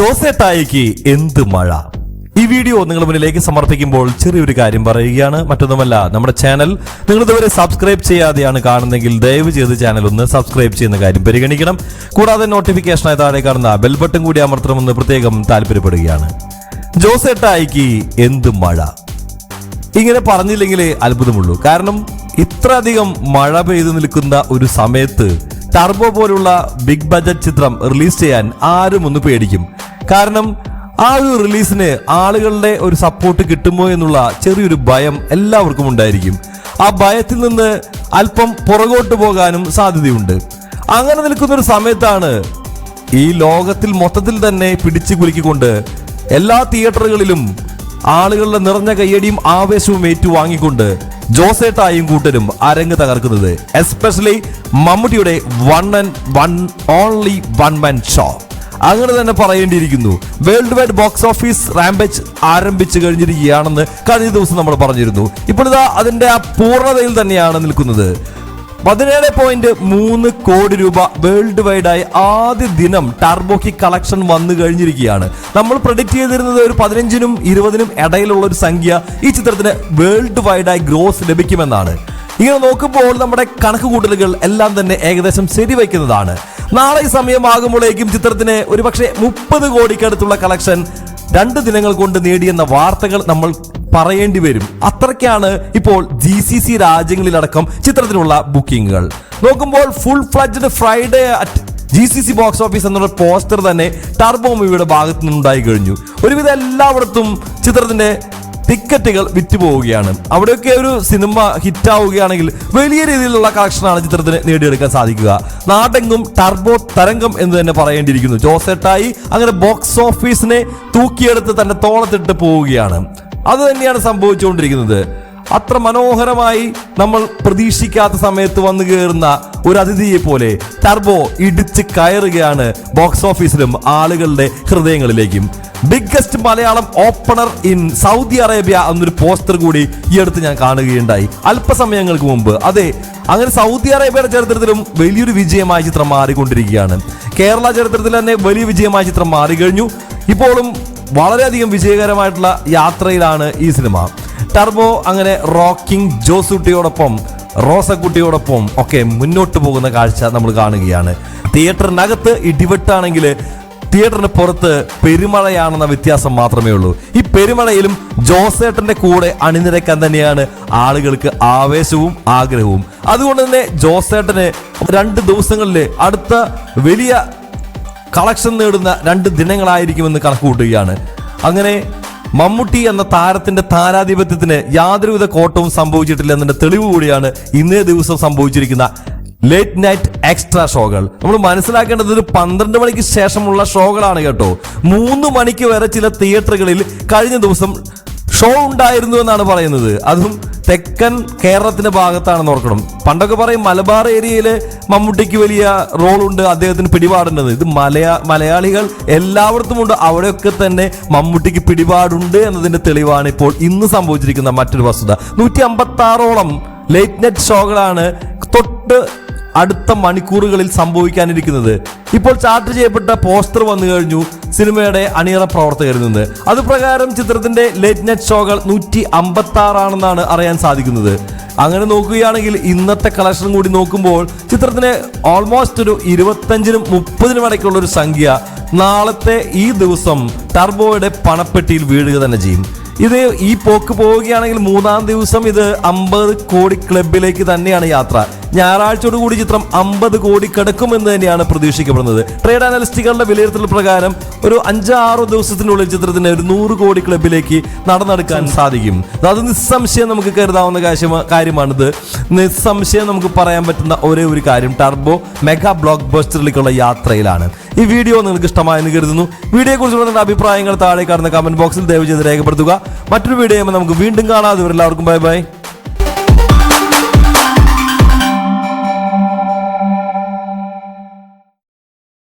ജോസേട്ടായിക്ക് എന്ത് മഴ? ഈ വീഡിയോ നിങ്ങൾ മുന്നിലേക്ക് സമർപ്പിക്കുമ്പോൾ ചെറിയൊരു കാര്യം പറയുകയാണ്. മറ്റൊന്നുമല്ല നമ്മുടെ ചാനൽ നിങ്ങൾ ഇതുവരെ സബ്സ്ക്രൈബ് ചെയ്യാതെയാണ് കാണുന്നതെങ്കിൽ ദയവ് ചെയ്ത് ചാനൽ ഒന്ന് സബ്സ്ക്രൈബ് ചെയ്യുന്ന കാര്യം പരിഗണിക്കണം. കൂടാതെ നോട്ടിഫിക്കേഷനായി താഴെ കാണുന്ന ബെൽ ബട്ടൺ കൂടി അമർത്തണമെന്ന് പ്രത്യേകം താല്പര്യപ്പെടുകയാണ്. ജോസേട്ടായിക്ക് എന്ത് മഴ? ഇങ്ങനെ പറഞ്ഞില്ലെങ്കിലേ അത്ഭുതമുള്ളൂ. കാരണം ഇത്ര അധികം മഴ പെയ്തു നിൽക്കുന്ന ഒരു സമയത്ത് ടർബോ പോലുള്ള ബിഗ് ബജറ്റ് ചിത്രം റിലീസ് ചെയ്യാൻ ആരും ഒന്ന് പേടിക്കും. കാരണം ആ ഒരു റിലീസിന് ആളുകളുടെ ഒരു സപ്പോർട്ട് കിട്ടുമോ എന്നുള്ള ചെറിയൊരു ഭയം എല്ലാവർക്കും ഉണ്ടായിരിക്കും. ആ ഭയത്തിൽ നിന്ന് അല്പം പുറകോട്ട് പോകാനും സാധ്യതയുണ്ട്. അങ്ങനെ നിൽക്കുന്ന ഒരു സമയത്താണ് ഈ ലോകത്തിൽ മൊത്തത്തിൽ തന്നെ പിടിച്ചു കുലുക്കിക്കൊണ്ട് എല്ലാ തിയേറ്ററുകളിലും ആളുകളുടെ നിറഞ്ഞ കയ്യടിയും ആവേശവും ഏറ്റുവാങ്ങിക്കൊണ്ട് ജോസേട്ടായും കൂട്ടരും അരങ്ങ് തകർക്കുന്നത്. എസ്പെഷ്യലി മമ്മൂട്ടിയുടെ one and one only one man show അങ്ങനെ തന്നെ പറയേണ്ടിയിരിക്കുന്നു. World wide box office rampage ആരംഭിച്ചു കഴിഞ്ഞിരിക്കുകയാണെന്ന് കഴിഞ്ഞ ദിവസം നമ്മൾ പറഞ്ഞിരുന്നു. ഇപ്പോഴിതാ അതിന്റെ ആ പൂർണതയിൽ തന്നെയാണ് നിൽക്കുന്നത്. പതിനേഴ് പോയിന്റ് മൂന്ന് കോടി രൂപ വേൾഡ് വൈഡായി ആദ്യ ദിനം ടാർബോക്കി കളക്ഷൻ വന്നു കഴിഞ്ഞിരിക്കുകയാണ്. നമ്മൾ പ്രൊഡിക്ട് ചെയ്തിരുന്നത് ഒരു പതിനഞ്ചിനും ഇരുപതിനും ഇടയിലുള്ള ഒരു സംഖ്യ ഈ ചിത്രത്തിന് വേൾഡ് വൈഡായി ഗ്രോസ് ലഭിക്കുമെന്നാണ്. ഇങ്ങനെ നോക്കുമ്പോൾ നമ്മുടെ കണക്ക് എല്ലാം തന്നെ ഏകദേശം ശരിവയ്ക്കുന്നതാണ് നാളെ ഈ സമയമാകുമ്പോഴേക്കും ചിത്രത്തിന് ഒരുപക്ഷെ മുപ്പത് കോടിക്കടുത്തുള്ള കളക്ഷൻ രണ്ട് ദിനങ്ങൾ കൊണ്ട് നേടിയെന്ന വാർത്തകൾ നമ്മൾ പറയേണ്ടി വരും. അത്രയ്ക്കാണ് ഇപ്പോൾ ജി സി സി രാജ്യങ്ങളിലടക്കം ചിത്രത്തിനുള്ള ബുക്കിങ്ങുകൾ. നോക്കുമ്പോൾ full fledged Friday at G C C box office എന്നുള്ള പോസ്റ്റർ തന്നെ ടർബോ മൂവിയുടെ ഭാഗത്തു നിന്നുണ്ടായി കഴിഞ്ഞു. ഒരുവിധം എല്ലായിടത്തും ചിത്രത്തിന്റെ ടിക്കറ്റുകൾ വിറ്റുപോവുകയാണ്. അവിടെയൊക്കെ ഒരു സിനിമ ഹിറ്റാവുകയാണെങ്കിൽ വലിയ രീതിയിലുള്ള കളക്ഷനാണ് ചിത്രത്തിന് നേടിയെടുക്കാൻ സാധിക്കുക. നാടെങ്ങും ടർബോ തരംഗം എന്ന് തന്നെ പറയേണ്ടിയിരിക്കുന്നു. ജോസെട്ടായി അങ്ങനെ ബോക്സ് ഓഫീസിനെ തൂക്കിയെടുത്ത് തന്റെ തോളത്തിട്ട് പോവുകയാണ്. അത് തന്നെയാണ് സംഭവിച്ചുകൊണ്ടിരിക്കുന്നത്. അത്ര മനോഹരമായി നമ്മൾ പ്രതീക്ഷിക്കാത്ത സമയത്ത് വന്നു കയറുന്ന ഒരു അതിഥിയെ പോലെ ടർബോ ഇടിച്ച് കയറുകയാണ് ബോക്സ് ഓഫീസിലും ആളുകളുടെ ഹൃദയങ്ങളിലേക്കും. Biggest Malayalam opener in Saudi Arabia എന്നൊരു പോസ്റ്റർ കൂടി ഈ അടുത്ത് ഞാൻ കാണുകയുണ്ടായി. അല്പസമയങ്ങൾക്ക് മുമ്പ്. അതെ അങ്ങനെ സൗദി അറേബ്യയുടെ ചരിത്രത്തിലും വലിയൊരു വിജയമായ ചിത്രം മാറിക്കൊണ്ടിരിക്കുകയാണ്. കേരള ചരിത്രത്തിൽ തന്നെ വലിയ വിജയമായ ചിത്രം മാറിക്കഴിഞ്ഞു. ഇപ്പോഴും വളരെയധികം വിജയകരമായിട്ടുള്ള യാത്രയിലാണ് ഈ സിനിമ. ടർബോ അങ്ങനെ റോക്കിംഗ് ജോസൂട്ടിയോടൊപ്പം റോസക്കുട്ടിയോടൊപ്പം ഒക്കെ മുന്നോട്ട് പോകുന്ന കാഴ്ച നമ്മൾ കാണുകയാണ്. തിയേറ്ററിനകത്ത് ഇടിവെട്ടാണെങ്കിൽ തിയേറ്ററിന് പുറത്ത് പെരുമഴയാണെന്ന വ്യത്യാസം മാത്രമേ ഉള്ളൂ. ഈ പെരുമഴയിലും ജോസേട്ടന്റെ കൂടെ അണിനിരക്കാൻ തന്നെയാണ് ആളുകൾക്ക് ആവേശവും ആഗ്രഹവും. അതുകൊണ്ട് തന്നെ ജോസേട്ടന് രണ്ട് ദിവസങ്ങളിൽ അടുത്ത വലിയ കളക്ഷൻ നേടുന്ന രണ്ട് ദിനങ്ങളായിരിക്കുമെന്ന് കണക്കുകൂട്ടുകയാണ്. അങ്ങനെ മമ്മൂട്ടി എന്ന താരത്തിന്റെ താരാധിപത്യത്തിന് യാതൊരുവിധ കോട്ടവും സംഭവിച്ചിട്ടില്ല എന്നതിന്റെ തെളിവ് കൂടിയാണ് ഇന്നേ ദിവസം സംഭവിച്ചിരിക്കുന്ന ലേറ്റ് നൈറ്റ് എക്സ്ട്രാ ഷോകൾ. നമ്മൾ മനസ്സിലാക്കേണ്ടത് ഒരു പന്ത്രണ്ട് മണിക്ക് ശേഷമുള്ള ഷോകളാണ് കേട്ടോ. മൂന്ന് മണിക്ക് വരെ ചില തിയേറ്ററുകളിൽ കഴിഞ്ഞ ദിവസം ഷോ ഉണ്ടായിരുന്നു എന്നാണ് പറയുന്നത്. അതും തെക്കൻ കേരളത്തിന്റെ ഭാഗത്താണെന്ന് ഓർക്കണം. പണ്ടൊക്കെ പറയും മലബാർ ഏരിയയിൽ മമ്മൂട്ടിക്ക് വലിയ റോൾ ഉണ്ട് അദ്ദേഹത്തിന് പിടിപാടുണ്ടെന്ന്. ഇത് മലയാ മലയാളികൾ എല്ലായിടത്തും ഉണ്ട് അവിടെയൊക്കെ തന്നെ മമ്മൂട്ടിക്ക് പിടിപാടുണ്ട് എന്നതിന്റെ തെളിവാണ് ഇപ്പോൾ ഇന്ന് സംഭവിച്ചിരിക്കുന്ന മറ്റൊരു വസ്തുത. നൂറ്റി അമ്പത്തി ആറോളം ലേറ്റ് നെറ്റ് ഷോകളാണ് തൊട്ട് അടുത്ത മണിക്കൂറുകളിൽ സംഭവിക്കാനിരിക്കുന്നത്. ഇപ്പോൾ ചാർട്ട് ചെയ്യപ്പെട്ട പോസ്റ്റർ വന്നു കഴിഞ്ഞു സിനിമയുടെ അണിയറ പ്രവർത്തകരിൽ നിന്ന്. അത് പ്രകാരം ചിത്രത്തിന്റെ ലേറ്റ് നെറ്റ് ഷോകൾ നൂറ്റി അമ്പത്തി ആറാണെന്നാണ് അറിയാൻ സാധിക്കുന്നത്. അങ്ങനെ നോക്കുകയാണെങ്കിൽ ഇന്നത്തെ കളക്ഷൻ കൂടി നോക്കുമ്പോൾ ചിത്രത്തിന് ഓൾമോസ്റ്റ് ഒരു ഇരുപത്തഞ്ചിനും മുപ്പതിനും ഇടയ്ക്കുള്ള ഒരു സംഖ്യ നാളത്തെ ഈ ദിവസം ടർബോയുടെ പണപ്പെട്ടിയിൽ വീഴുക തന്നെ ചെയ്യും. ഇത് ഈ പോക്ക് പോവുകയാണെങ്കിൽ മൂന്നാം ദിവസം ഇത് അമ്പത് കോടി ക്ലബിലേക്ക് തന്നെയാണ് യാത്ര. ഞായറാഴ്ചയോട് കൂടി ചിത്രം അമ്പത് കോടി കിടക്കുമെന്ന് തന്നെയാണ് പ്രതീക്ഷിക്കപ്പെടുന്നത്. ട്രേഡ് അനലിസ്റ്റുകളുടെ വിലയിരുത്തൽ പ്രകാരം ഒരു അഞ്ചാറോ ദിവസത്തിനുള്ളിൽ ചിത്രത്തിന് ഒരു നൂറ് കോടി ക്ലബിലേക്ക് നടന്നെടുക്കാൻ സാധിക്കും. അത് നിസ്സംശയം നമുക്ക് കരുതാവുന്ന കാര്യമാ- കാര്യമാണിത്. നിസ്സംശയം നമുക്ക് പറയാൻ പറ്റുന്ന ഒരേ ഒരു കാര്യം. ടർബോ മെഗാ ബ്ലോക്ക് ബസ്റ്ററിലേക്കുള്ള യാത്രയിലാണ്. ഈ വീഡിയോ നിങ്ങൾക്ക് ഇഷ്ടമായെന്ന് കരുതുന്നു. വീഡിയോയെ കുറിച്ചുള്ള നിങ്ങളുടെ അഭിപ്രായങ്ങൾ താഴെ കാണുന്ന കമന്റ് ബോക്സിൽ ദയവ് ചെയ്ത് രേഖപ്പെടുത്തുക. മറ്റൊരു വീഡിയോ നമുക്ക് വീണ്ടും കാണാം. അതുവരെ എല്ലാവർക്കും ബൈ ബൈ